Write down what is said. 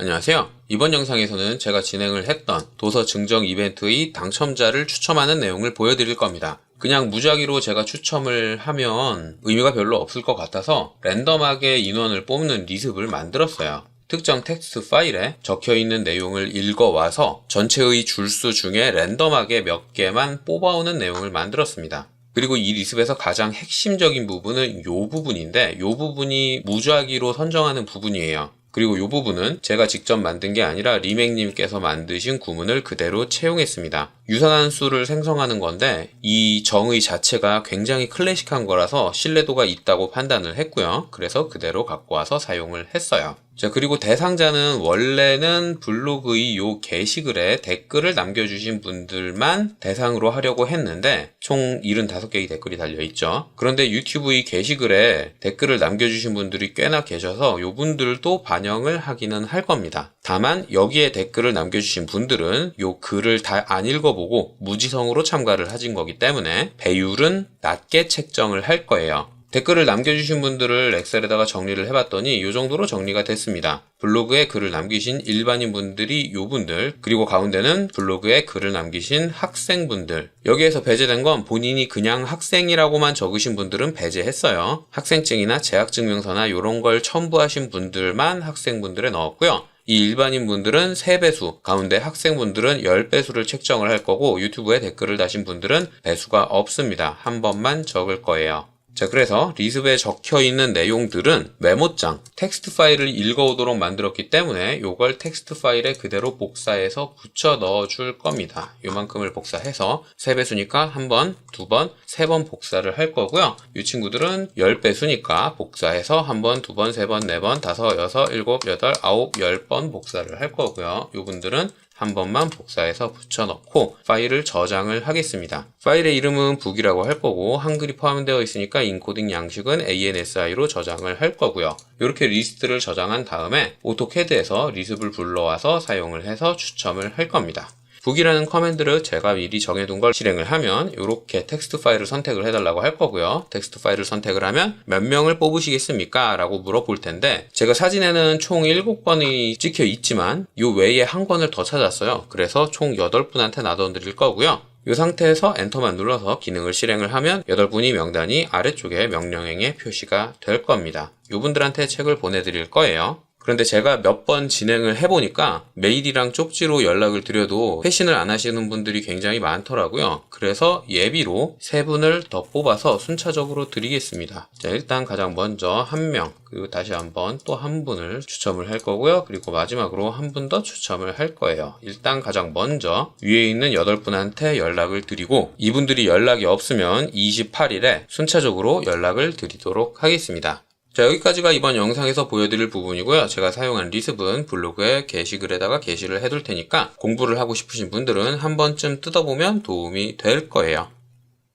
안녕하세요. 이번 영상에서는 제가 진행을 했던 도서 증정 이벤트의 당첨자를 추첨하는 내용을 보여드릴 겁니다. 그냥 무작위로 제가 추첨을 하면 의미가 별로 없을 것 같아서 랜덤하게 인원을 뽑는 리습을 만들었어요. 특정 텍스트 파일에 적혀 있는 내용을 읽어와서 전체의 줄수 중에 랜덤하게 몇 개만 뽑아오는 내용을 만들었습니다. 그리고 이 리습에서 가장 핵심적인 부분은 이 부분인데 이 부분이 무작위로 선정하는 부분이에요. 그리고 이 부분은 제가 직접 만든 게 아니라 리맥님께서 만드신 구문을 그대로 채용했습니다. 유사한 수를 생성하는 건데 이 정의 자체가 굉장히 클래식한 거라서 신뢰도가 있다고 판단을 했고요. 그래서 그대로 갖고 와서 사용을 했어요. 자, 그리고 대상자는 원래는 블로그의 요 게시글에 댓글을 남겨주신 분들만 대상으로 하려고 했는데 총 75개의 댓글이 달려있죠. 그런데 유튜브의 게시글에 댓글을 남겨주신 분들이 꽤나 계셔서 요 분들도 반영을 하기는 할 겁니다. 다만 여기에 댓글을 남겨주신 분들은 요 글을 다 안 읽어보고 무지성으로 참가를 하신 거기 때문에 배율은 낮게 책정을 할 거예요. 댓글을 남겨주신 분들을 엑셀에다가 정리를 해봤더니 이 정도로 정리가 됐습니다. 블로그에 글을 남기신 일반인 분들이 요 분들, 그리고 가운데는 블로그에 글을 남기신 학생분들. 여기에서 배제된 건 본인이 그냥 학생이라고만 적으신 분들은 배제했어요. 학생증이나 재학증명서나 이런 걸 첨부하신 분들만 학생분들에 넣었고요. 이 일반인 분들은 3배수, 가운데 학생분들은 10배수를 책정을 할 거고 유튜브에 댓글을 다신 분들은 배수가 없습니다. 한 번만 적을 거예요. 자, 그래서 리습에 적혀 있는 내용들은 메모장, 텍스트 파일을 읽어오도록 만들었기 때문에 이걸 텍스트 파일에 그대로 복사해서 붙여 넣어 줄 겁니다. 요만큼을 복사해서 3배수니까 한 번, 두 번, 세번 복사를 할 거고요. 이 친구들은 10배수니까 복사해서 한 번, 두 번, 세 번, 네 번, 다섯, 여섯, 일곱, 여덟, 아홉, 열번 복사를 할 거고요. 이 분들은 한 번만 복사해서 붙여넣고 파일을 저장을 하겠습니다. 파일의 이름은 북이라고 할 거고 한글이 포함되어 있으니까 인코딩 양식은 ANSI로 저장을 할 거고요. 이렇게 리스트를 저장한 다음에 오토캐드에서 리습을 불러와서 사용을 해서 추첨을 할 겁니다. 북이라는 커맨드를 제가 미리 정해둔 걸 실행을 하면 이렇게 텍스트 파일을 선택을 해달라고 할 거고요. 텍스트 파일을 선택을 하면 몇 명을 뽑으시겠습니까? 라고 물어볼 텐데 제가 사진에는 총 7번이 찍혀 있지만 이 외에 한 권을 더 찾았어요. 그래서 총 8분한테 나눠드릴 거고요. 이 상태에서 엔터만 눌러서 기능을 실행을 하면 8분이 명단이 아래쪽에 명령행에 표시가 될 겁니다. 이분들한테 책을 보내드릴 거예요. 그런데 제가 몇 번 진행을 해보니까 메일이랑 쪽지로 연락을 드려도 회신을 안 하시는 분들이 굉장히 많더라고요. 그래서 예비로 세 분을 더 뽑아서 순차적으로 드리겠습니다. 자, 일단 가장 먼저 한 명, 그리고 다시 한번 또 한 분을 추첨을 할 거고요. 그리고 마지막으로 한 분 더 추첨을 할 거예요. 일단 가장 먼저 위에 있는 8분한테 연락을 드리고 이분들이 연락이 없으면 28일에 순차적으로 연락을 드리도록 하겠습니다. 자 여기까지가 이번 영상에서 보여드릴 부분이고요. 제가 사용한 리습은 블로그에 게시글에다가 게시를 해둘 테니까 공부를 하고 싶으신 분들은 한 번쯤 뜯어보면 도움이 될 거예요.